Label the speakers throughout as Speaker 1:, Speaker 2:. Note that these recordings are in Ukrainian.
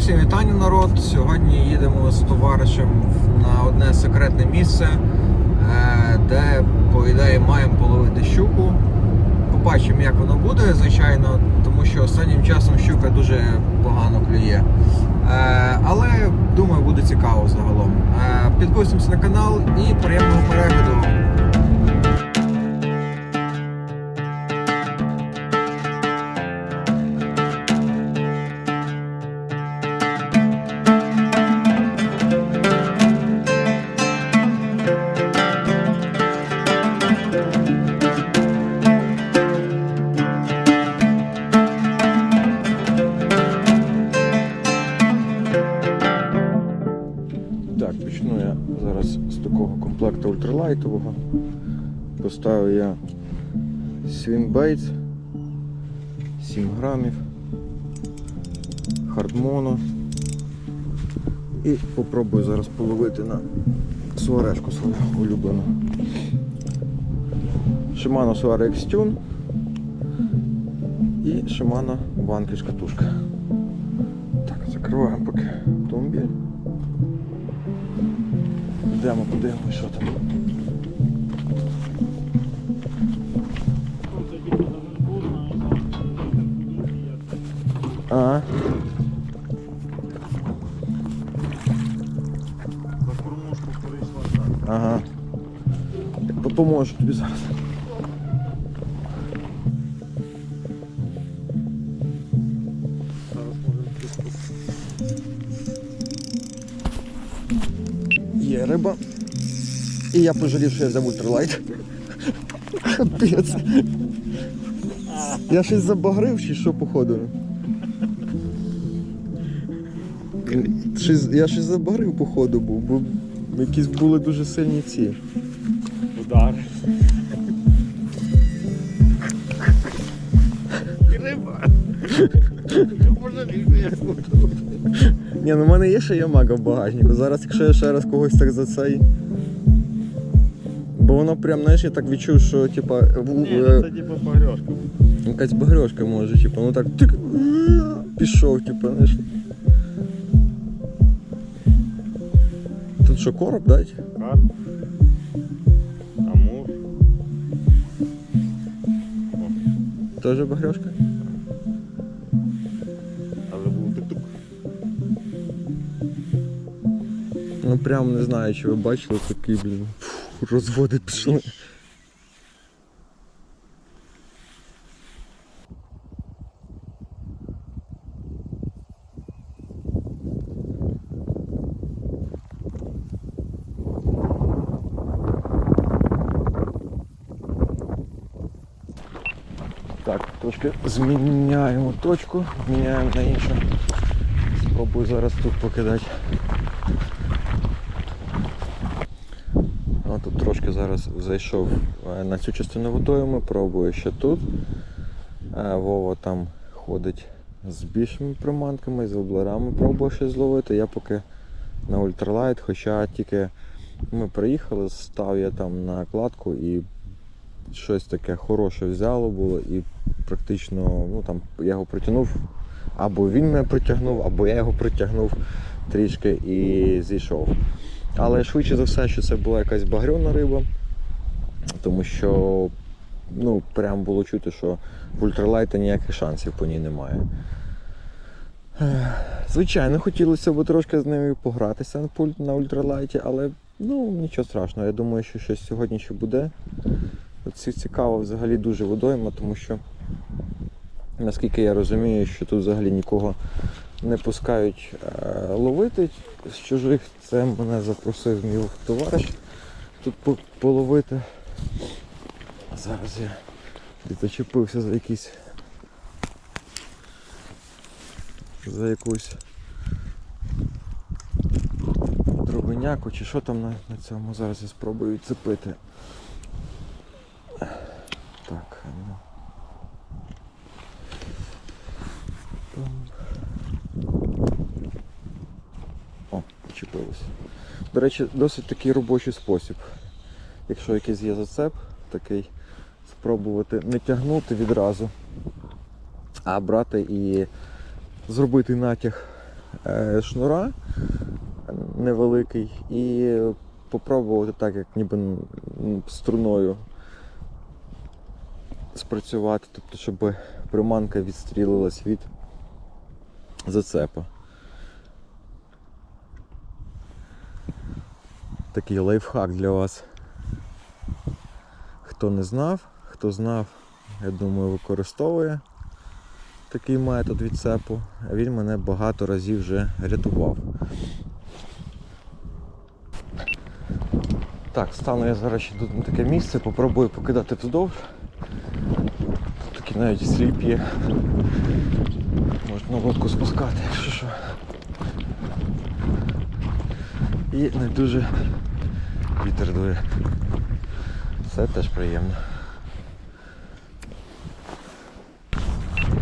Speaker 1: всім вітання, народ. Сьогодні їдемо з товаришем на одне секретне місце, е, де, по ідеї, маємо половити щуку. Побачимо, як воно буде, звичайно, тому що останнім часом щука дуже погано клює. Е, Але думаю, буде цікаво загалом. Е, Підписуємося на канал і приємного перегляду. Ультралайтового. Поставив я Swinbaits 7 грамів, хардмоно. І попробую зараз половити на суарешку свою улюблену. Shimano Suara X-Tune і Shimano Vanquish катушка. Так, закриваємо поки автомобіль. Йдемо подивимось, що там. Ага.
Speaker 2: За кормушку перейшла так.
Speaker 1: Ага. Допоможу тобі зараз.
Speaker 2: Зараз можемо.
Speaker 1: Є риба. І я пожалів, що я взяв ультралайт. Капець. Я щось забагрив чи що походу? Щось, я щось забагрив походу був, бо якісь були дуже сильні ці.
Speaker 2: Удар. Риба. Можна більше як буду.
Speaker 1: Ні, ну в мене є ще Ямага в багажнику. Зараз, якщо я ще раз когось так за цей. Бо воно прям, знаєш, я так відчув, що типа
Speaker 2: Ні,
Speaker 1: е,
Speaker 2: це типу погрёшка.
Speaker 1: якась багрьошка може, типа, ну так тик, пішов, типа, знаєш. Що, короб дать?
Speaker 2: Кар. Амур.
Speaker 1: Тоже багрьошка?
Speaker 2: Але був тик-тук.
Speaker 1: Ну прям не знаю, чи ви бачили такий, блін, фу, розводи пішли. Зміняємо точку, міняємо на іншу. Спробую зараз тут покидати. А тут трошки зараз зайшов е, на цю частину водойми, пробую ще тут. Е, Вова там ходить з більшими приманками, з воблерами пробує щось зловити. Я поки на ультралайт, хоча тільки ми приїхали, став я там на кладку і щось таке хороше взяло було і практично ну, там, я його притягнув, або він мене притягнув, або я його притягнув трішки і зійшов. Але швидше за все, що це була якась багряна риба, тому що ну, прям було чути, що в ультралайта ніяких шансів по ній немає. Звичайно, хотілося б трошки з ними погратися на ультралайті, але ну, нічого страшного. Я думаю, що щось сьогодні ще буде. Це цікаво взагалі дуже водойма, тому що наскільки я розумію, що тут взагалі нікого не пускають е, ловити з чужих. Це мене запросив мій товариш тут по- половити. Зараз я зачепився за якийсь за якусь дробиняку чи що там на, на цьому. Зараз я спробую відцепити. Так, ну. О, почепилось. До речі, досить такий робочий спосіб. Якщо якийсь є зацеп, такий спробувати не тягнути відразу, а брати і зробити натяг е, шнура невеликий і попробувати так, як ніби струною спрацювати, тобто, щоб приманка відстрілилась від зацепа. Такий лайфхак для вас. Хто не знав, хто знав, я думаю, використовує такий метод відцепу. А Він мене багато разів вже рятував. Так, стану я зараз ще тут на таке місце, попробую покидати вздовж. Тут такий навіть сліп є. Можна лодку спускати, якщо що. І не дуже вітер дує. Це теж приємно.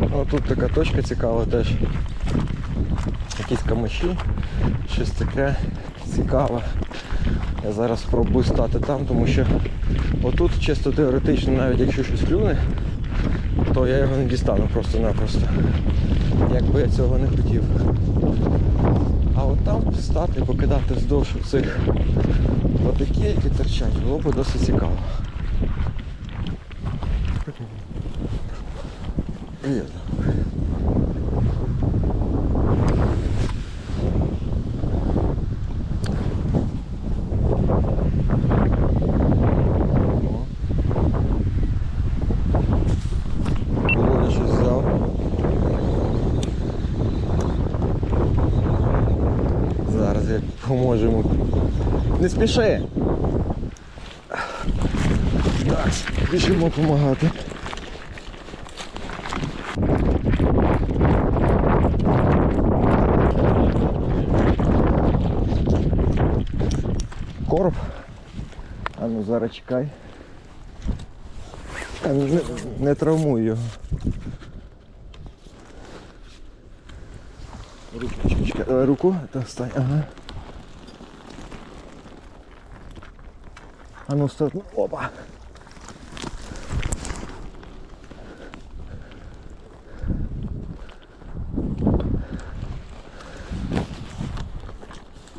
Speaker 1: О, тут така точка цікава теж. Якісь камиші, щось таке цікаве. Я зараз спробую стати там, тому що отут чисто теоретично, навіть якщо щось клюне, то я його не дістану просто-напросто. Якби я цього не хотів. А от там стати, покидати вздовж цих отакі, які торчать, було б досить цікаво. Привіт. Володя щось взяв. Зараз я поможу йому. Не спіши! Так, біжимо допомагати. Короб. А ну зараз чекай. А, Не, не травмуй його. Руку, чекай, давай руку, та встань, ага. А ну встань, ну, опа.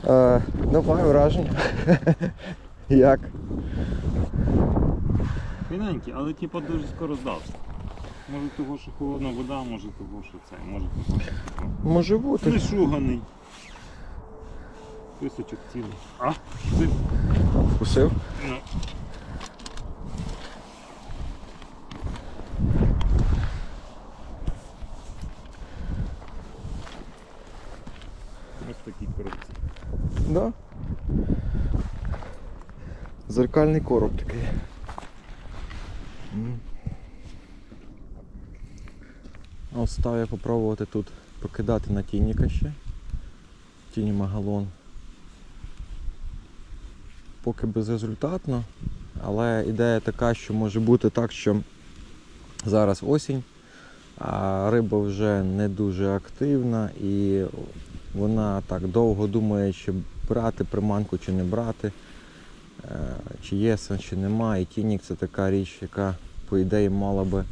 Speaker 1: Е, давай враження. Як?
Speaker 2: Фіненький, але типу дуже скоро здався. Може того, що холодна вода, може того, що це, може того, що.
Speaker 1: Може бути.
Speaker 2: Не шуганий. Писочок цілий. А, це,
Speaker 1: Вкусив?
Speaker 2: ну. Ось такі коробці.
Speaker 1: Да. Зеркальний короб такий. М. Став я попробувати тут покидати на тініка ще. Тіні магалон. Поки безрезультатно, але ідея така, що може бути так, що зараз осінь, а риба вже не дуже активна і вона так довго думає, чи брати приманку, чи не брати, е, чи є сенс, чи нема. І тінік це така річ, яка, по ідеї, мала би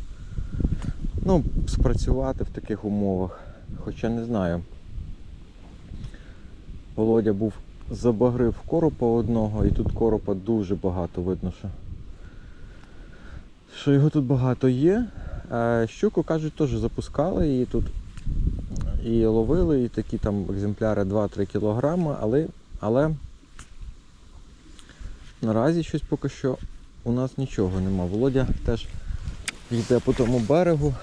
Speaker 1: ну, спрацювати в таких умовах. Хоча не знаю. Володя був забагрив коропа одного, і тут коропа дуже багато видно, що, що його тут багато є. Е, Щуку, кажуть, теж запускали її тут і ловили, і такі там екземпляри 2-3 кілограми, але, але наразі щось поки що у нас нічого нема. Володя теж йде по тому берегу,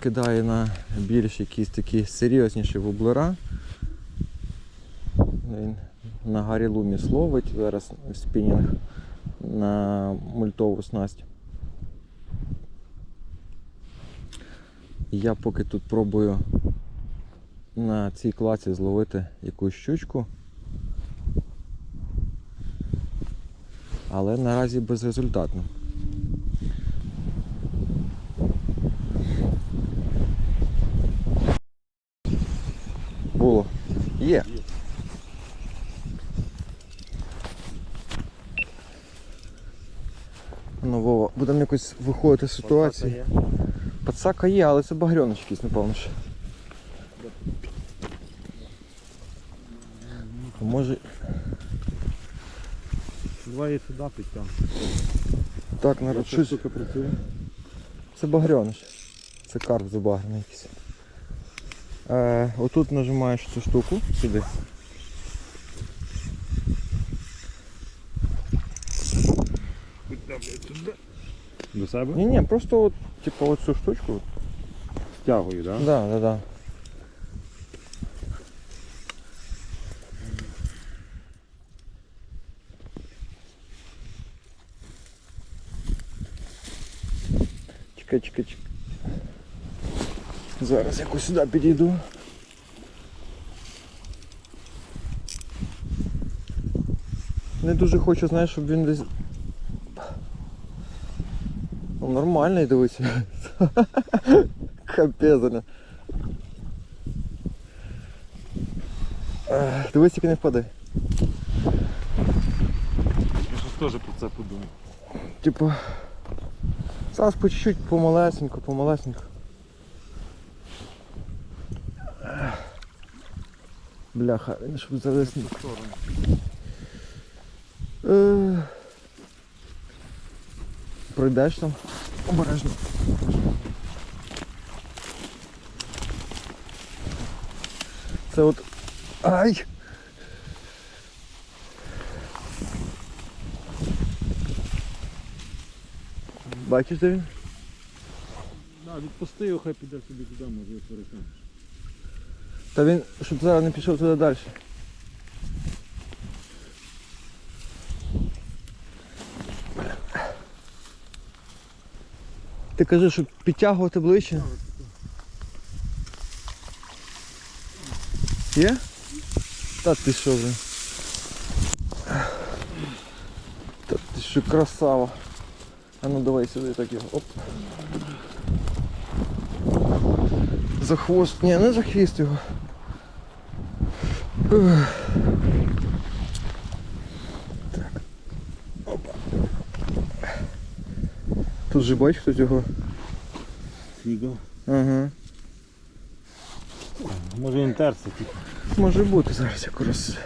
Speaker 1: кидає на більш якісь такі серйозніші вублера. Він на гарі луміс ловить зараз спінінг на мультову снасть. Я поки тут пробую на цій клаці зловити якусь щучку. Але наразі безрезультатно. Було. Є. Ну, Вова, будемо якось виходити з ситуації. Пацака є, але це багрьоночки якісь, напевно. ще. А може.
Speaker 2: Давай я сюди підтягну.
Speaker 1: Так, народ, щось. Це багряниш. Це карп забагрений якийсь. Е, отут нажимаєш цю штуку сюди.
Speaker 2: До себе?
Speaker 1: Ні, ні, просто от, типу, оцю штучку.
Speaker 2: Стягую, так?
Speaker 1: Да, да, да. Чекай, чекай, чекай. Зараз якось сюди підійду. Не дуже хочу, знаєш, щоб він десь. Нормальний, дивися. Капець. Дивись, тільки не впади.
Speaker 2: Я щось теж про це подумав.
Speaker 1: Типу. Зараз по чуть-чуть, помалесенько, помалесенько. Бляха, він щоб завис.
Speaker 2: В сторону.
Speaker 1: Е, Пройдеш там? Обережно. Це от. Ай! Бачиш, де він?
Speaker 2: Да, відпусти його, хай піде собі туди, може перекинеш.
Speaker 1: Та він, щоб зараз не пішов туди далі. Ти кажи, щоб підтягувати ближче. Є? Та ти що вже? Та ти що красава. А ну давай сюди так його. Оп. За хвост. Ні, не за хвіст його. Ух. Так. Опа. Тут же бач, хто його.
Speaker 2: Фіго.
Speaker 1: Ага.
Speaker 2: Може він терся, типу.
Speaker 1: Може бути зараз якраз.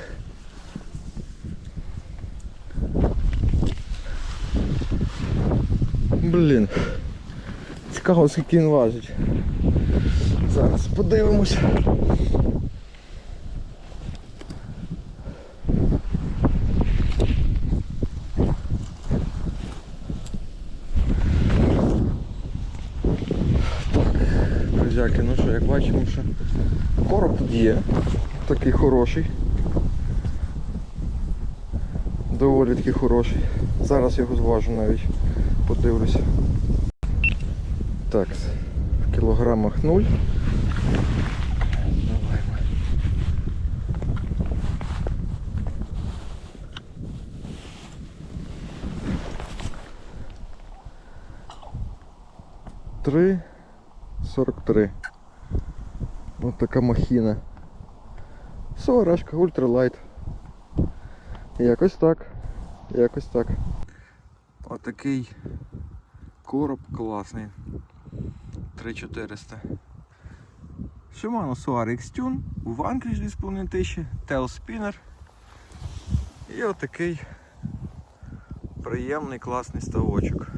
Speaker 1: Блін. Цікаво, скільки він важить. Зараз подивимось. Так, друзяки, ну що, як бачимо, що короб тут є. Такий хороший. Доволі таки хороший. Зараз його зважу навіть. Подивлюся. Так, в кілограмах 0. Давай. Три сорок три. Ось така махіна. Сорашка, ультралайт. Якось так. Якось так. Отакий короб класний. 3400. Shimano Soar X-Tune, Vanquish 2500, Tail Spinner. І отакий приємний класний ставочок.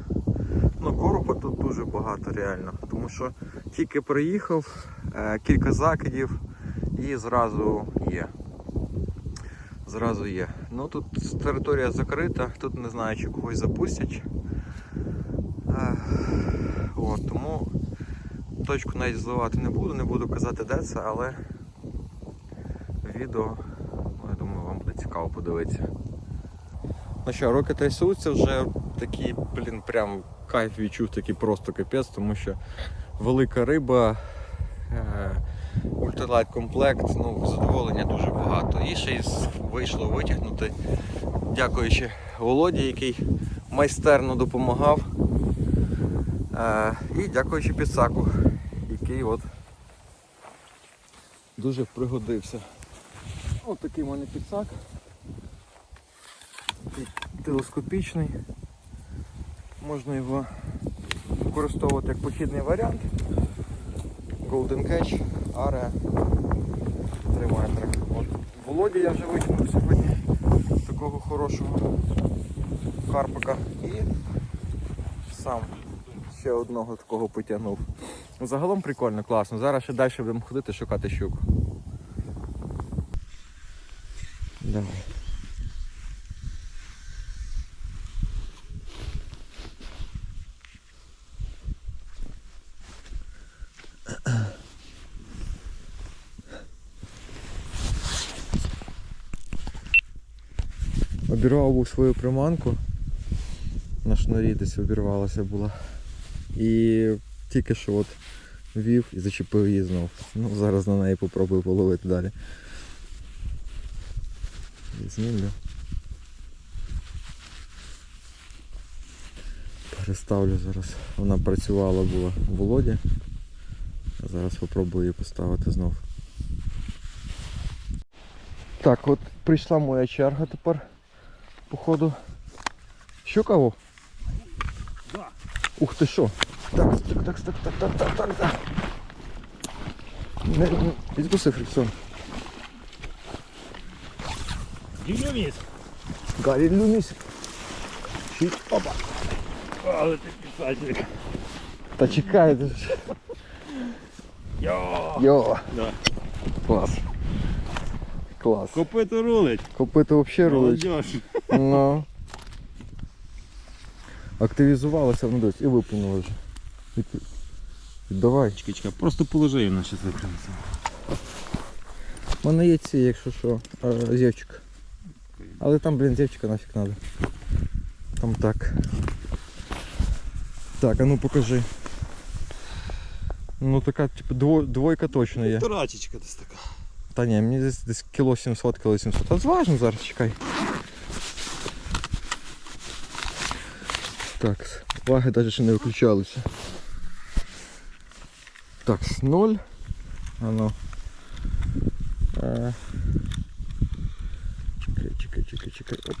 Speaker 1: Ну, коропа тут дуже багато реально, тому що тільки приїхав, е, кілька закидів і зразу є. Зразу є. Ну тут територія закрита, тут не знаю, чи когось запустять. Е, От, тому точку навіть зливати не буду, не буду казати де це, але відео, ну, я думаю, вам буде цікаво подивитися. Ну що, руки трясуться вже такий, блін, прям кайф відчув, такий просто капець, тому що велика риба, е, ультралайт комплект, ну, задоволення дуже багато. І ще й вийшло витягнути, дякуючи Володі, який майстерно допомагав. Е, і дякуючи Підсаку, який от дуже пригодився. Ось такий в мене підсак. Телескопічний. Можна його використовувати як похідний варіант. Golden Catch, Area 3 метри. От Володі я вже витягнув сьогодні такого хорошого карпика і сам ще одного такого потягнув. Ну, Загалом прикольно, класно. Зараз ще далі будемо ходити шукати щуку. Давай. Обірвав був свою приманку. На шнурі десь обірвалася була. І тільки що от вів і зачепив її знов. Ну, зараз на неї попробую половити далі. Знімлю. Переставлю зараз. Вона працювала була в Володі. Зараз попробую її поставити знов. Так, от прийшла моя черга тепер. Походу. Щука во?
Speaker 2: Да.
Speaker 1: Ух ти що? Так, так, так, так, так, так, так, так, так. Не, не, відкуси фрикціон.
Speaker 2: Дюйміс!
Speaker 1: Гаррі Люміс. Щит. Опа.
Speaker 2: Але ти писательник.
Speaker 1: Та чекай. ти ж.
Speaker 2: Йо!
Speaker 1: Йо.
Speaker 2: Да.
Speaker 1: Клас. Клас.
Speaker 2: Копито рулить.
Speaker 1: Копити взагалі рулить. Ну. Активізувалося, десь і виплюнуло вже. Віддавай.
Speaker 2: Чекай, чекай, просто положи її на щас викинеться.
Speaker 1: У мене є ці, якщо що. Але там, блін, зєвчика нафіг надо. Там так. Так, а ну покажи. Ну така, типу, дво, двойка точно є.
Speaker 2: Турачечка десь така.
Speaker 1: Та ні, мені десь, десь кіло 700, кіло 700. А зважимо зараз, чекай. Так, ваги навіть ще не виключалися. Так, 0. А ну. Е, Чекай, чекай, чекай, чекай. Оп.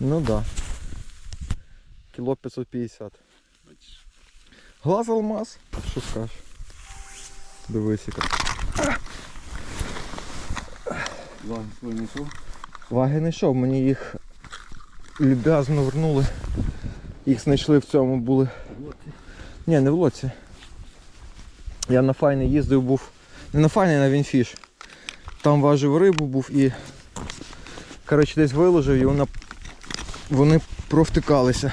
Speaker 1: Ну да. Кіло 550.
Speaker 2: Бачиш.
Speaker 1: Глаз алмаз. Що скажеш? Дивись, яка.
Speaker 2: Ладно, свой несу.
Speaker 1: Ваги не йшов, мені їх люб'язно вернули. Їх знайшли в цьому були. Ні, не в лоці. Я на файний їздив був. Не на файний, на Вінфіш. Там важив рибу був і. Коротше, десь виложив і вона... вони провтикалися.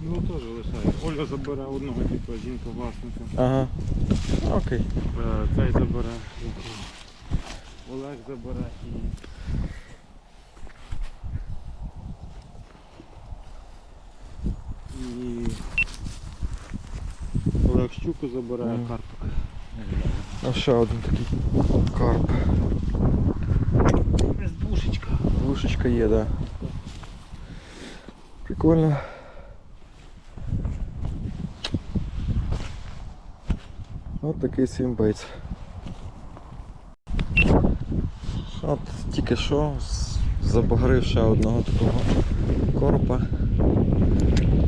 Speaker 2: Ну теж лишає. Оля забере одного типу, жінка власника.
Speaker 1: Ага. Окей.
Speaker 2: Е, Цей забере. Олег забере і. І Олег щуку забере,
Speaker 1: Мгм.
Speaker 2: а карпик.
Speaker 1: А ще один такий карп.
Speaker 2: Без душечка.
Speaker 1: Глушечка є, да. Прикольно. От такий свімбейт. От тільки що забагрив ще одного такого коропа.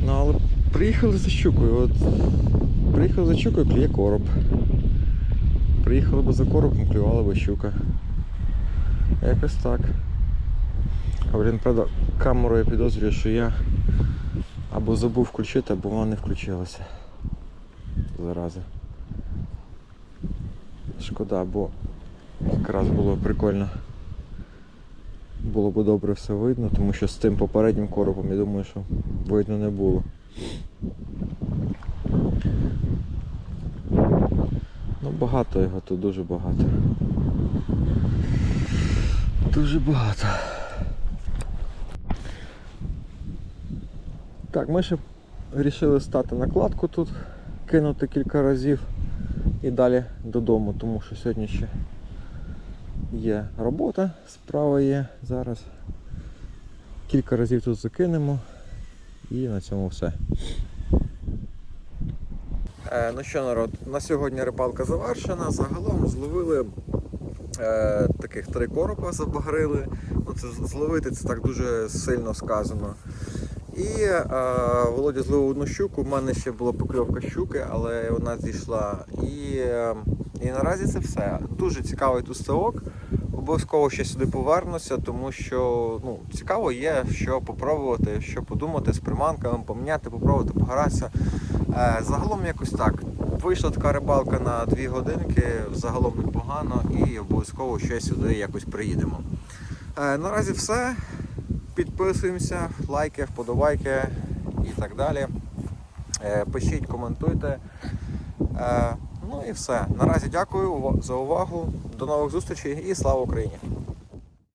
Speaker 1: Ну але приїхали за щукою. От приїхали за щукою, клює короб. Приїхали би за коробом, клювала би щука. Якось так. А блін, правда, камеру я підозрюю, що я або забув включити, або вона не включилася. Зараза. Шкода, бо якраз було прикольно. Було б добре все видно, тому що з тим попереднім коробом я думаю, що видно не було. Ну багато його тут, дуже багато. Дуже багато. Так, ми ще вирішили стати накладку тут, кинути кілька разів і далі додому, тому що сьогодні ще є робота, справа є зараз. Кілька разів тут закинемо і на цьому все. Е, ну що, народ, на сьогодні рибалка завершена. Загалом зловили Е, таких три коропа забагрили. Ну, це зловити це так дуже сильно сказано. І е, Володя зловив одну щуку. У мене ще була покльовка щуки, але вона зійшла. І, е, і наразі це все. Дуже цікавий тут ставок. Обов'язково ще сюди повернуся, тому що ну, цікаво є, що попробувати, що подумати з приманками, поміняти, попробувати погратися. Е, загалом якось так. Вийшла така рибалка на дві годинки, загалом непогано, і обов'язково ще сюди якось приїдемо. Е, наразі все. Підписуємося, лайки, вподобайки і так далі. Е, пишіть, коментуйте. Е, ну і все. Наразі дякую за увагу. До нових зустрічей і слава Україні!